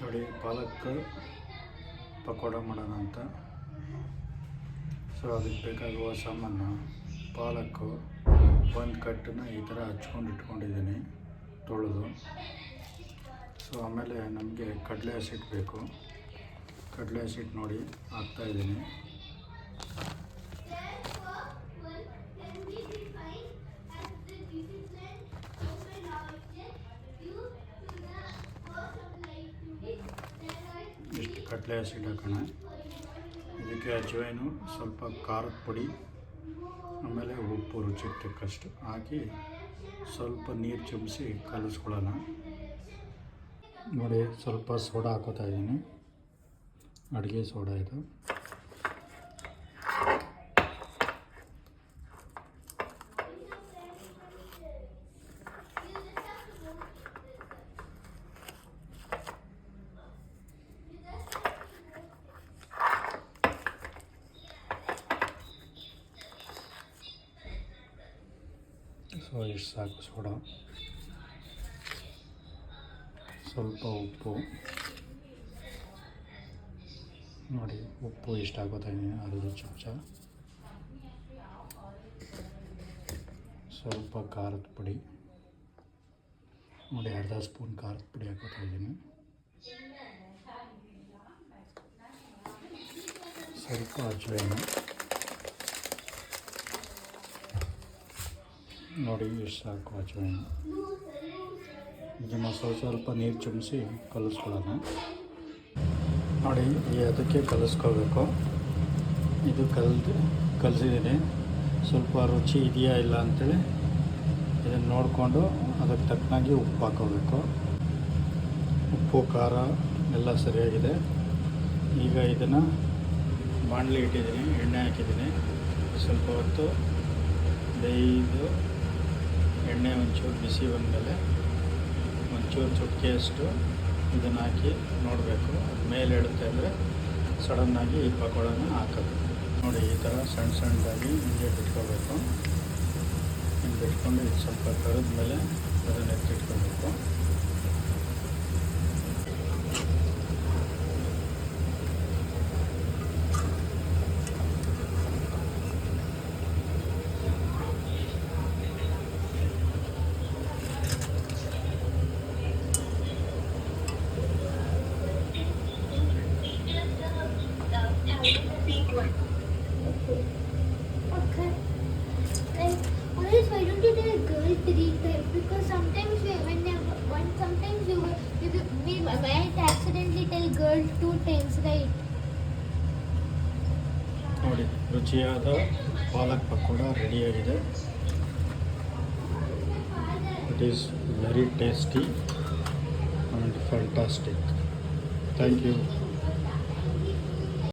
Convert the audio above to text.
ನೋಡಿ ಪಾಲಕ್ ಪಕೋಡ ಮಾಡೋಣ ಅಂತ. ಸೊ ಅದಕ್ಕೆ ಬೇಕಾಗುವ ಸಾಮಾನು ಪಾಲಕ್ಕು ಒಂದು ಕಟ್ಟನ್ನ ಈ ಥರ ಹಚ್ಕೊಂಡು ಇಟ್ಕೊಂಡಿದ್ದೀನಿ, ತೊಳೆದು. ಸೊ ಆಮೇಲೆ ನಮಗೆ ಕಡಲೆ ಹಸಿಟ್ಟು ಬೇಕು. ಕಡಲೆ ಹಸಿಟ್ಟು ನೋಡಿ ಹಾಕ್ತಾಯಿದ್ದೀನಿ ಇಷ್ಟು ಕಡಲೆ ಹಸಿಟ್ಟು ಹಾಕೋಣ ಇದಕ್ಕೆ ಅಜ್ವೈನು, ಸ್ವಲ್ಪ ಖಾರದ ಪುಡಿ, ಆಮೇಲೆ ಉಪ್ಪು ರುಚಿಗೆ ತಕ್ಕಷ್ಟು ಹಾಕಿ ಸ್ವಲ್ಪ ನೀರು ಚುಮಿಸಿ ಕಲಿಸ್ಕೊಳ್ಳೋಣ. ನೋಡಿ, ಸ್ವಲ್ಪ ಸೋಡಾ ಹಾಕೋತಾ ಇದ್ದೀನಿ. ಅಡುಗೆ ಸೋಡಾ ಇದು. ಸೊ ಇಷ್ಟು ಸಾಕು, ಸೋಡಾ. ಸ್ವಲ್ಪ ಉಪ್ಪು. ನೋಡಿ, ಉಪ್ಪು ಇಷ್ಟ ಆಗೋತಾ ಇದ್ದೀನಿ ಅರ್ಧ ಚಮಚ. ಸ್ವಲ್ಪ ಖಾರದ ಪುಡಿ. ನೋಡಿ, ಅರ್ಧ ಸ್ಪೂನ್ ಖಾರದ ಪುಡಿ ಹಾಕೋತಾ ಇದ್ದೀನಿ ಸ್ವಲ್ಪ ಅಜ್ವೈನು. ನೋಡಿ, ಎಷ್ಟು ಸಾಕು ಅಜ್ವೈನು ಇದನ್ನು ಸ್ವಲ್ಪ ಸ್ವಲ್ಪ ನೀರು ಚುಮಿಸಿ ಕಲಿಸ್ಕೊಳ್ಳೋಣ. ನೋಡಿ, ಈ ಅದಕ್ಕೆ ಕಲಿಸ್ಕೋಬೇಕು ಇದು ಕಲ್ದು, ಕಲಿಸಿದ್ದೀನಿ. ಸ್ವಲ್ಪ ರುಚಿ ಇದೆಯಾ ಇಲ್ಲ ಅಂತೇಳಿ ಇದನ್ನು ನೋಡಿಕೊಂಡು ಅದಕ್ಕೆ ತಕ್ಕನಾಗಿ ಉಪ್ಪು ಹಾಕೋಬೇಕು. ಉಪ್ಪು, ಖಾರ ಎಲ್ಲ ಸರಿಯಾಗಿದೆ. ಈಗ ಇದನ್ನು ಬಾಣಲಿ ಇಟ್ಟಿದ್ದೀನಿ, ಎಣ್ಣೆ ಹಾಕಿದ್ದೀನಿ. ಸ್ವಲ್ಪ ಹೊತ್ತು ಬೇಯ್ದು ಎಣ್ಣೆ ಒಂಚೂರು ಬಿಸಿ ಬಂದಮೇಲೆ ಒಂಚೂರು ಚುಟ್ಕೆಯಷ್ಟು ಇದನ್ನು ಹಾಕಿ ನೋಡಬೇಕು. ಅದು ಮೇಲೆ ಇಡುತ್ತೆ ಅಂದರೆ ಸಡನ್ನಾಗಿ ಈ ಪಕೋಡನ ಹಾಕೋದು. ನೋಡಿ, ಈ ಥರ ಸಣ್ಣ ಸಣ್ಣದಾಗಿ ಹಿಂಗೆ ಬಿಟ್ಕೋಬೇಕು ಹಿಂಗೆ ಬಿಟ್ಕೊಂಡು ಇದು ಸ್ವಲ್ಪ ಕರೆದ ಮೇಲೆ ಅದನ್ನು ಎತ್ತಿಟ್ಕೋಬೇಕು Okay. Like, always why don't you tell a girl three times? Because sometimes we, when they, one sometimes you, you we might accidentally tell girl two times, right? ನೋಡಿ ರುಚಿಯಾದ ಪಾಲಕ್ ಪಕೋಡ ರೆಡಿಯಾಗಿದೆ it is very tasty and fantastic thank you